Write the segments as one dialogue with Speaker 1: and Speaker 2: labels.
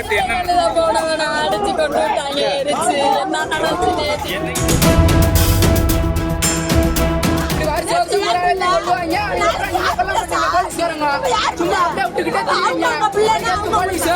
Speaker 1: நேத்து என்ன
Speaker 2: போனவனை அடிச்சு கொண்டு விட்டாங்க எரிச்சு என்ன நடந்துச்சு நேத்து
Speaker 3: அப்படி என்ன போலீஸ்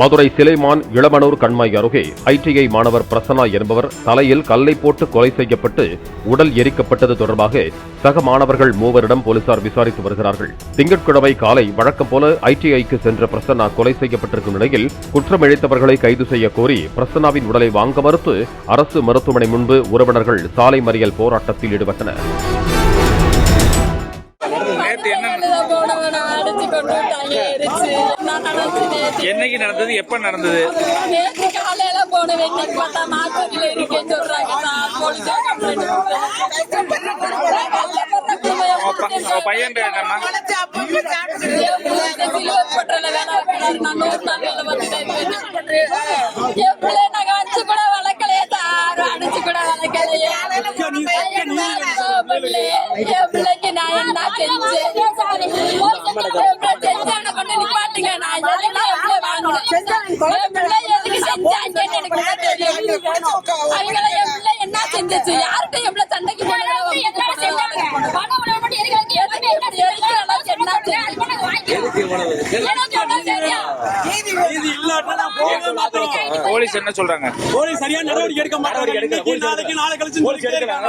Speaker 4: மதுரை சிலைமான் இளமனூர் கண்மாய் அருகே ஐடிஐ மாணவர் பிரசன்னா என்பவர் தலையில் கல்லை போட்டு கொலை செய்யப்பட்டு உடல் எரிக்கப்பட்டது தொடர்பாக சக மாணவர்கள் மூவரிடம் போலீசார் விசாரித்து வருகிறார்கள். திங்கட்கிழமை காலை வழக்கம் போல ஐடிஐக்கு சென்ற பிரசன்னா கொலை செய்யப்பட்டிருக்கும் நிலையில் குற்றம் இழைத்தவர்களை கைது செய்ய கோரி பிரசன்னாவின் உடலை வாங்க மறுத்து அரசு மருத்துவமனை முன்பு உறவினர்கள் சாலை மறியல் போராட்டத்தில் ஈடுபட்டனர்.
Speaker 1: நேத்து என்னைக்கு நடந்தது? எப்ப நடந்தது?
Speaker 2: நேத்து காலையில போன வெட்டிக்கு பார்த்தா மாத்தூரில் இருக்கேன்னு சொல்றாங்க சார் போலீஸ்
Speaker 1: உன் ப- உன் பையன் பேர் என்னம்மா?
Speaker 2: சிலுவப்பட்டல வேலை வைக்கிறாரு நான் நூறு நாள் வேலை பார்த்துட்டேன் என் பிள்ளை நாங்க அடிச்சு கூட வளர்க்கலையே சார் அடிச்சு கூட வளர்க்கலையே என் பிள்ளை என் பிள்ளைக்கு நான் என்ன செஞ்சுச்சு யார்கிட்ட பிள்ளை சண்டைக்கு
Speaker 1: போலீஸ் என்ன சொல்றாங்க?
Speaker 5: போலீஸ் சரியா நடவடிக்கை எடுக்க மாட்டாங்க. நாளை கழிச்சு சொல்லிட்டே இருக்காங்க.